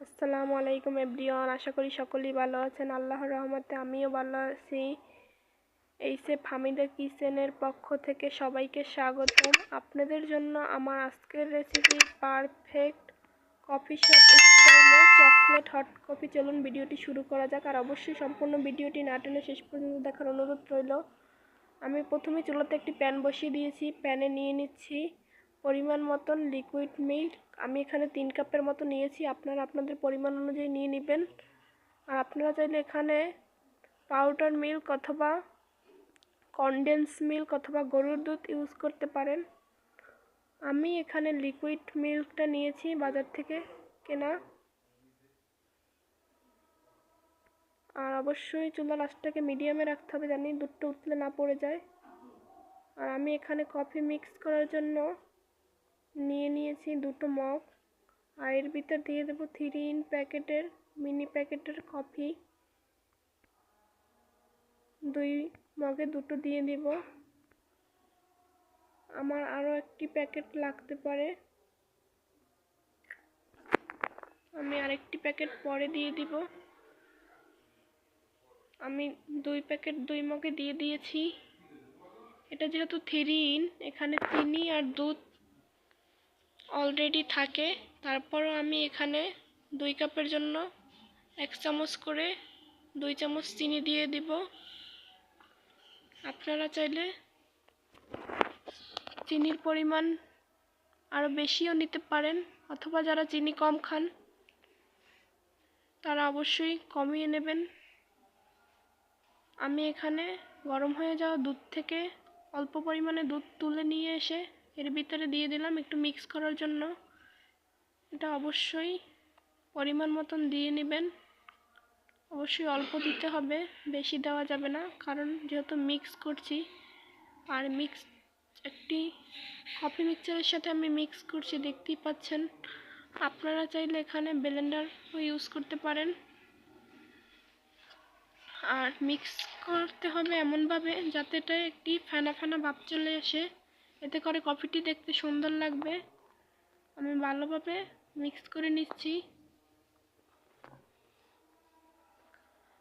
আসসালামু আলাইকুম এভরিওয়ান, আশা করি সকলেই ভালো আছেন। আল্লাহর রহমতে আমিও ভালো আছি। এই সেফ হামিদা কিচেনের পক্ষ থেকে সবাইকে স্বাগতম। আপনাদের জন্য আমার আজকের রেসিপি পারফেক্ট কফি শপ স্টাইলে চকলেট হট কফি চলুন ভিডিওটি শুরু করা যাক আর অবশ্যই সম্পূর্ণ ভিডিওটি না টেনে শেষ পর্যন্ত দেখার অনুরোধ রইল। আমি প্রথমে চুলাতে একটি প্যান বসিয়ে দিয়েছি। প্যানে নিয়ে নিচ্ছি পরিমাণ মতন লিকুইড মিল্ক আমি এখানে তিন কাপের মতো নিয়েছি। আপনারা আপনাদের পরিমাণ অনুযায়ী নিয়ে নেবেন। আর আপনারা চাইলে এখানে পাউডার মিল্ক অথবা কনডেন্স মিল্ক অথবা গরুর দুধ ইউজ করতে পারেন। আমি এখানে লিকুইড মিল্কটা নিয়েছি বাজার থেকে কেনা। আর অবশ্যই চুলা আঁচটাকে মিডিয়ামে রাখতে হবে, জানি দুধটা উতলে না পড়ে যায়। আর আমি এখানে কফি মিক্স করার জন্য নিয়ে নিয়েছি দুটো মগ। আর এর ভিতর দিয়ে দেবো থ্রি ইন প্যাকেটের মিনি প্যাকেটের কফি দুই মগে দুটো দিয়ে দিব। আমার আরও একটি প্যাকেট লাগতে পারে। আমি আরেকটি প্যাকেট পরে দিয়ে দিব। আমি দুই প্যাকেট দুই মগে দিয়ে দিয়েছি। এটা যেহেতু থ্রি ইন এখানে চিনি আর দুধ অলরেডি থাকে। তারপরও আমি এখানে দুই কাপের জন্য এক চামচ করে দুই চামচ চিনি দিয়ে দিব। আপনারা চাইলে চিনির পরিমাণ আরও বেশিও নিতে পারেন, অথবা যারা চিনি কম খান, তারা অবশ্যই কমিয়ে নেবেন। আমি এখানে গরম হয়ে যাওয়া দুধ থেকে অল্প পরিমাণে দুধ তুলে নিয়ে এসে এর ভিতরে দিয়ে দিলাম একটু মিক্স করার জন্য। এটা অবশ্যই পরিমাণ মতন দিয়ে নেবেন। অবশ্যই অল্প দিতে হবে, বেশি দেওয়া যাবে না। কারণ যেহেতু মিক্স করছি, আর মিক্স একটি কফি মিক্সচারের সাথে আমি মিক্স করছি, দেখতেই পাচ্ছেন। আপনারা চাইলে এখানে ব্লেন্ডার ইউজ করতে পারেন। আর মিক্স করতে হবে এমনভাবে যাতে এটা একটি ফেনা ফেনা ভাব চলে আসে। এতে করে কফিটি দেখতে সুন্দর লাগবে। আমি ভালোভাবে মিক্স করে নিচ্ছি।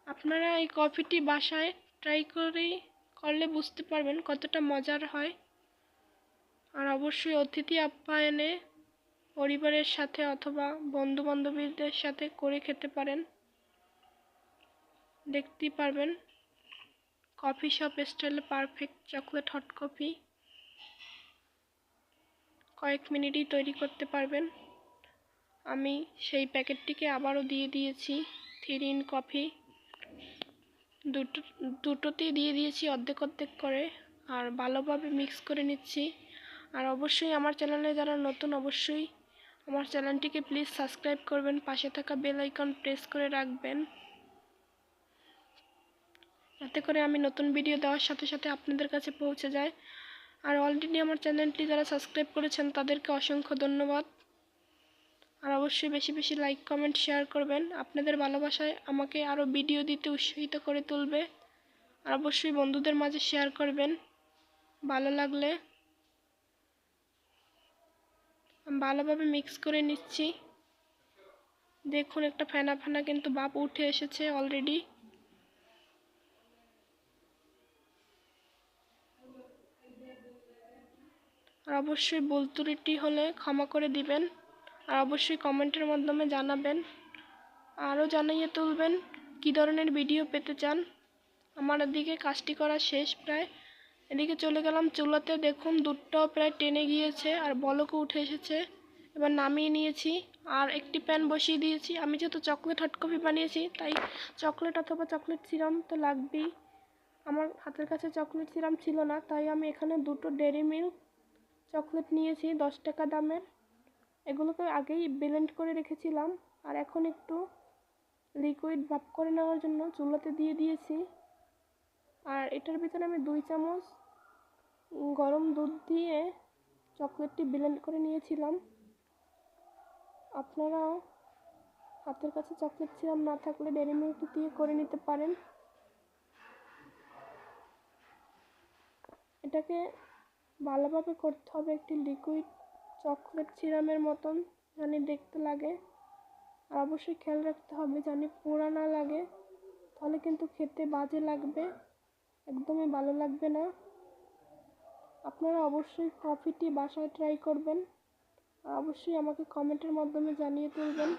আপনারা এই কফিটি বাসায় ট্রাই করে করলে বুঝতে পারবেন কতটা মজার হয়। আর অবশ্যই অতিথি আপ্যায়নে পরিবারের সাথে অথবা বন্ধু বান্ধবীদের সাথে করে খেতে পারেন। দেখতেই পারবেন। কফি শপ স্টাইলে পারফেক্ট চকলেট হট কফি কয়েক মিনিটই তৈরি করতে পারবেন। আমি সেই প্যাকেটটিকে আবারও দিয়ে দিয়েছি। Three in coffee. দুটো, দুটোতেই দিয়ে দিয়েছি অর্ধেক অর্ধেক করে। আর ভালোভাবে মিক্স করে নিচ্ছি। আর অবশ্যই আমার চ্যানেলে যারা নতুন অবশ্যই আমার চ্যানেলটিকে প্লিজ সাবস্ক্রাইব করবেন। পাশে থাকা বেল আইকন প্রেস করে রাখবেন। যাতে করে আমি নতুন ভিডিও দেওয়ার সাথে সাথে আপনাদের কাছে পৌঁছে যায়। আর অলরেডি আমার চ্যানেলটি যারা সাবস্ক্রাইব করেছেন, তাদেরকে অসংখ্য ধন্যবাদ। আর অবশ্যই বেশি বেশি লাইক কমেন্ট শেয়ার করবেন। আপনাদের ভালোবাসায় আমাকে আরও ভিডিও দিতে উৎসাহিত করে তুলবে। আর অবশ্যই বন্ধুদের মাঝে শেয়ার করবেন। ভালো লাগলে ভালোভাবে মিক্স করে নিচ্ছি। দেখুন, একটা ফেনা ফেনা কিন্তু বাপ উঠে এসেছে অলরেডি আর অবশ্যই ভুল ত্রুটি হলে ক্ষমা করে দিবেন। আর অবশ্যই কমেন্টের মাধ্যমে জানাবেন। আরও জানাইয়ে তুলবেন কী ধরনের ভিডিও পেতে চান। আমার এদিকে কাজটি করা শেষ প্রায়। এদিকে চলে গেলাম চুলাতে। দেখুন, দুধটাও প্রায় টেনে গিয়েছে আর বলকও উঠে এসেছে। এবার নামিয়ে নিয়েছি। আর একটি প্যান বসিয়ে দিয়েছি। আমি যেহেতু চকলেট হট কফি বানিয়েছি, তাই চকলেট অথবা চকলেট সিরাম তো লাগবেই। আমার হাতের কাছে চকলেট সিরাম ছিল না, তাই আমি এখানে দুটো ডেরি মিল্ক চকলেট নিয়েছি, দশ টাকা দামের। এগুলোকে আগেই ব্লেন্ড করে রেখেছিলাম। আর এখন একটু লিকুইড ভাপ করে নেওয়ার জন্য চুলাতে দিয়ে দিয়েছি। আর এটার ভিতরে আমি দুই চামচ গরম দুধ দিয়ে চকলেটটি ব্লেন্ড করে নিয়েছিলাম। আপনারাও হাতের কাছে চকলেট সিরাম না থাকলে ডেরি মিল্ক দিয়ে করে নিতে পারেন। এটাকে ভালোভাবে করতে হবে একটি লিকুইড চকলেট সিরামের মতন, জানি দেখতে লাগে। আর অবশ্যই খেয়াল রাখতে হবে জানি পোড়া না লাগে, তাহলে কিন্তু খেতে বাজে লাগবে, একদমই ভালো লাগবে না। আপনারা অবশ্যই কফিটি বাসায় ট্রাই করবেন, আর অবশ্যই আমাকে কমেন্টের মাধ্যমে জানিয়ে তুলবেন।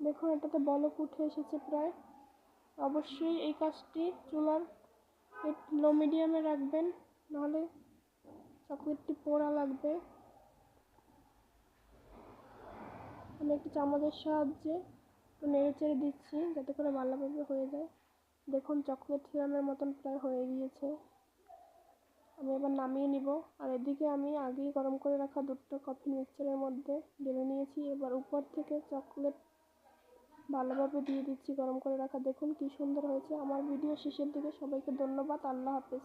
দেখুন, এটাতে বলক উঠে এসেছে প্রায়। অবশ্যই এই কাজটি চুলার লো মিডিয়ামে রাখবেন, নাহলে চকলেটটি পোড়া লাগবে। আমি একটি চামচের সাহায্যে একটু নেড়ে চেড়ে দিচ্ছি, যাতে করে ভালোভাবে হয়ে যায়। দেখুন, চকলেট সিরামের মতন প্রায় হয়ে গিয়েছে। আমি এবার নামিয়ে নিব। আর এদিকে আমি আগেই গরম করে রাখা দুধটা কফি মিক্সচারের মধ্যে ঢেলে নিয়েছি। এবার উপর থেকে চকলেট ভালোভাবে দিয়ে দিচ্ছি, গরম করে রাখা। দেখুন কি সুন্দর হয়েছে। আমার ভিডিও শেষের দিকে। সবাইকে ধন্যবাদ। আল্লাহ হাফেজ।